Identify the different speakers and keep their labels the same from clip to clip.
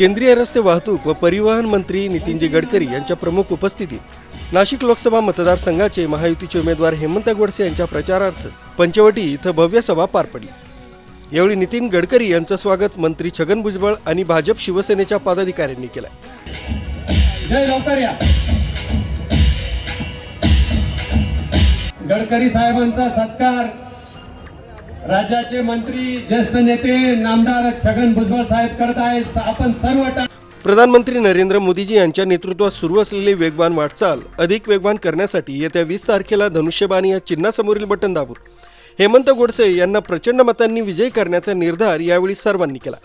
Speaker 1: केंद्रीय रस्ते वाहतूक व परिवहन मंत्री नितीनजी गडकरी यांच्या प्रमुख उपस्थितीत नाशिक लोकसभा मतदारसंघाचे महायुतीचे उमेदवार हेमंत गोडसे यांच्या प्रचारार्थ पंचवटी इथं भव्य सभा पार पडली. यावेळी नितीन गडकरी यांचं स्वागत मंत्री छगन भुजबळ आणि भाजप शिवसेनेच्या पदाधिकाऱ्यांनी केलं
Speaker 2: गडकरी साहेबांचा सत्कार. राज्याचे मंत्री ज्येष्ठ नेते नामदार छगन भुजबळ साहेब करत आहेत. आपण सर्व
Speaker 1: प्रधानमंत्री नरेंद्र मोदीजी यांच्या नेतृत्वात सुरू असलेली वेगवान वाटचाल अधिक वेगवान करण्यासाठी येत्या वीस तारखेला धनुष्यबाणी या चिन्हासमोरील बटन दाबून हेमंत गोडसे यांना प्रचंड मतांनी विजयी करण्याचा निर्धार यावेळी सर्वांनी केला.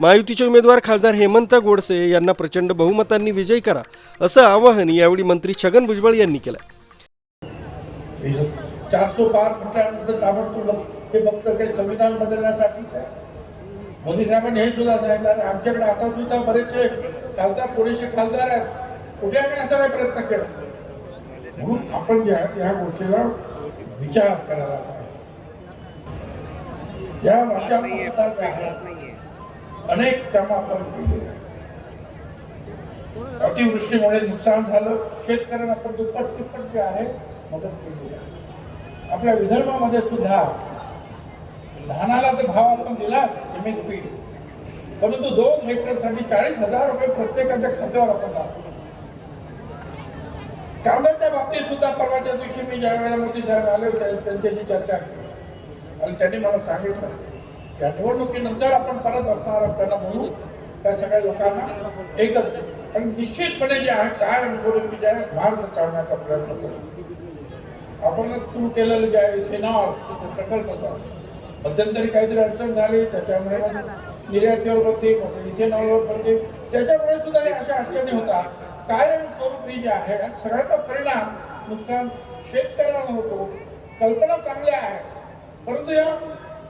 Speaker 1: महायुतीचे उमेदवार खासदार हेमंत गोडसे यांना प्रचंड बहुमतांनी विजयी करा असं आवाहन यावेळी मंत्री छगन भुजबळ यांनी केलं.
Speaker 3: हे फक्त काही संविधान बदलण्यासाठीच आहे. मोदी साहेबांनी हे सुद्धा सांगितलं आणि आमच्याकडे आता सुद्धा बरेचसे खासदार पुरेसे खासदार आहेत. कुठे आम्ही असा काही प्रयत्न केला. म्हणून आपण ज्या या गोष्टीला विचार करायला पाहिजे. या अनेक कामं आपण केली. अतिवृष्टीमुळे नुकसान झालं. शेतकऱ्यांना आपण दुप्पट तिप्पट जे आहे मदत केली आहे. आपल्या विदर्भामध्ये सुद्धा धानाला तर भाव आपण दिला एम एस पी परंतु दोन हेक्टरसाठी चाळीस हजार रुपये प्रत्येकाच्या खात्यावर आपण टाकतो कांद्याच्या बाबतीत सुद्धा परवाच्या दिवशी मी ज्या वेळेला मोदी साहेब आले होते त्यांच्याशी चर्चा केली. आणि त्यांनी मला सांगितलं त्या निवडणुकीनंतर आपण परत असणार आहोत त्यांना म्हणून त्या सगळ्या लोकांना एकच आणि निश्चितपणे जे आहे काय अनुभव जे आहे मार्ग काढण्याचा प्रयत्न करू आपण सुरू केलेलं जे आहे इथेनॉल प्रकल्पाचा मध्यंतरी काहीतरी अडचण झाली त्याच्यामुळे निर्यातीवर मग इथेनॉलवर बंदी त्याच्यामुळे सुद्धा अशा अडचणी होतात. कायम स्वरूपी जे आहे सगळ्याचा परिणाम नुकसान शेतकऱ्यांना होतो. कल्पना चांगल्या आहेत परंतु या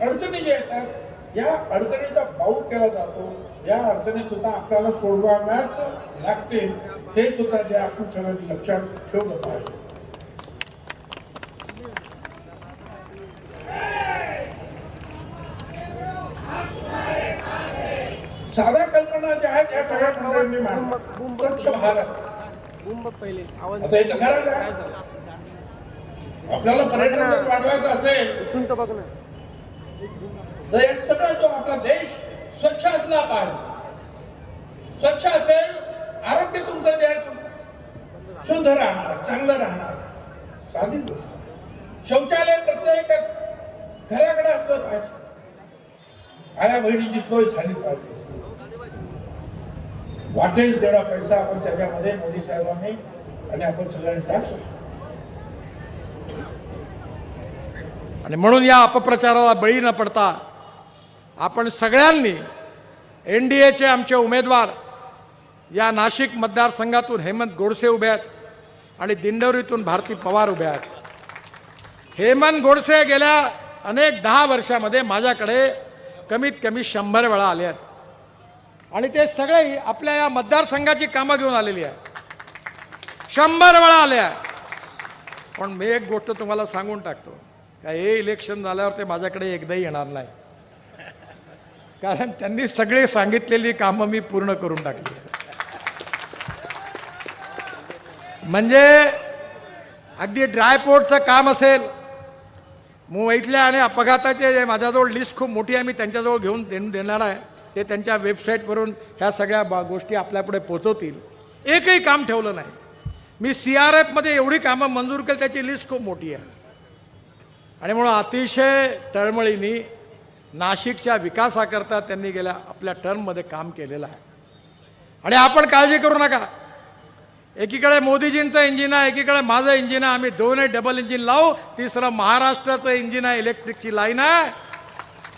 Speaker 3: अडचणी ज्या येतात या अडचणीचा पाऊल केला जातो. या अडचणी सुद्धा आपल्याला सोडवाव्याच लागतील. हे सुद्धा जे आपण सगळ्यांनी लक्षात ठेवलं पाहिजे. साध्या कल्पना ज्या आहेत या सगळ्या मंडळींनी मांडल्या स्वच्छ भारत.
Speaker 4: पहिले.
Speaker 3: आता खरंच आहे आपल्याला पर्यटन जर वाढवायचं असेल.
Speaker 4: तर
Speaker 3: हे सगळा जो आपला देश स्वच्छ असला पाहिजे. स्वच्छ असेल आरोग्य तुमचं जे आहे शुद्ध राहणार चांगलं राहणार. साधी गोष्ट. शौचालय प्रत्येक घराकडे असलं पाहिजे. आया बहिणीची सोय झाली पाहिजे. वाटेल तेवढा पैसा आपण त्याच्यामध्ये मोदी साहेबांनी आणि आपण सगळ्यांनी टाकतो.
Speaker 5: आणि म्हणून या अपप्रचाराला बळी न पडता आपण सगळ्यांनी एन डी एचे आमचे उमेदवार या नाशिक मतदारसंघातून हेमंत गोडसे उभे आहेत आणि दिंडोरीतून भारती पवार उभे आहेत. हेमंत गोडसे गेल्या अनेक दहा वर्षामध्ये माझ्याकडे कमीत कमी शंभर वेळा आले आहेत. आणि ते सगळे आपल्या या मतदारसंघाची कामं घेऊन आलेली आहे. शंभर वेळा आले आहे. पण मी एक गोष्ट तुम्हाला सांगून टाकतो. का हे इलेक्शन झाल्यावर ते माझ्याकडे एकदाही येणार नाही. कारण त्यांनी सगळे सांगितलेली कामं मी पूर्ण करून टाकली म्हणजे अगदी ड्रायपोर्टचं काम असेल मुंबईतल्या आणि अपघाताचे माझ्याजवळ लिस्ट खूप मोठी आहे मी त्यांच्याजवळ घेऊन दे देणार आहे. ते त्यांच्या वेबसाईटवरून ह्या सगळ्या बा गोष्टी आपल्यापुढे पोचवतील. एकही काम ठेवलं नाही. मी सी आर एफमध्ये एवढी कामं मंजूर केली त्याची लिस्ट खूप मोठी आहे. आणि म्हणून अतिशय तळमळीने नाशिकच्या विकासाकरता त्यांनी गेल्या आपल्या टर्ममध्ये काम केलेलं आहे. आणि आपण काळजी करू नका. एकीकडे मोदीजींचं इंजिन आहे एकीकडे माझं इंजिन आहे. आम्ही दोन्ही डबल इंजिन लावू. तिसरं महाराष्ट्राचं इंजिन आहे इलेक्ट्रिकची लाईन आहे.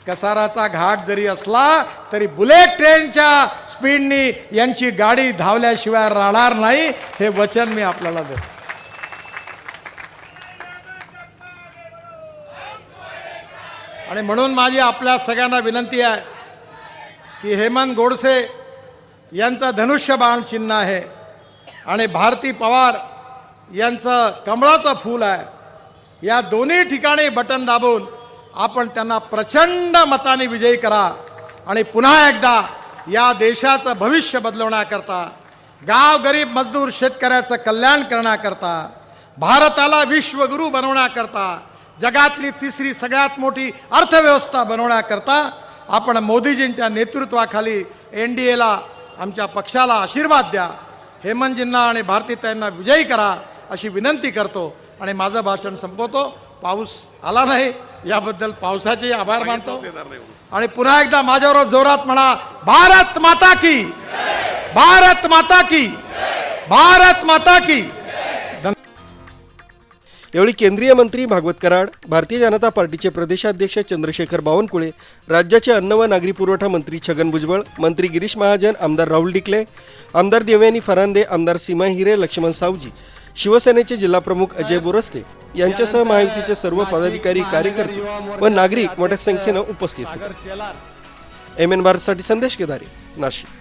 Speaker 5: कसाराचा घाट जरी असला तरी बुलेट ट्रेनच्या स्पीडनी यांची गाडी धावल्याशिवाय राहणार नाही हे वचन मी आपल्याला देतो. आणि म्हणून माझी आपल्या सगळ्यांना विनंती आहे की हेमंत गोडसे यांचं धनुष्यबाण चिन्ह आहे आणि भारती पवार यांचं कमळाचं फूल आहे. या दोन्ही ठिकाणी बटन दाबून आपण त्यांना प्रचंड मताने विजयी करा आणि पुन्हा एकदा या देशाचं भविष्य बदलवण्याकरता गाव गरीब मजदूर शेतकऱ्याचं कल्याण करण्याकरता भारताला विश्वगुरू बनवण्याकरता जगातली तिसरी सगळ्यात मोठी अर्थव्यवस्था बनवण्याकरता आपण मोदीजींच्या नेतृत्वाखाली एन डी एला आमच्या पक्षाला आशीर्वाद द्या. हेमंतजींना आणि भारतीताईंना विजयी करा अशी विनंती करतो आणि माझं भाषण संपवतो. पाऊस आला नाही. याबद्दल पावसाचे आभार मानतो. आणि पुन्हा एकदा माझ्याबरोबर जोरात म्हणा भारत माता की भारत माता की भारत माता की.
Speaker 1: यावेळी केंद्रीय मंत्री भागवत कराड भारतीय जनता पार्टीचे प्रदेशाध्यक्ष चंद्रशेखर बावनकुळे राज्याचे अन्न व नागरी पुरवठा मंत्री छगन भुजबळ मंत्री गिरीश महाजन आमदार राहुल डिकले आमदार देवयानी फरांदे आमदार सीमा हिरे लक्ष्मण सावजी शिवसेनेचे जिल्हाप्रमुख अजय बोरस्ते यांच्यासह महायुतीचे सर्व पदाधिकारी कार्यकर्ते व नागरिक मोठ्या संख्येनं उपस्थित होते. एम एन भारतसाठी संदेश केदारे नाशिक.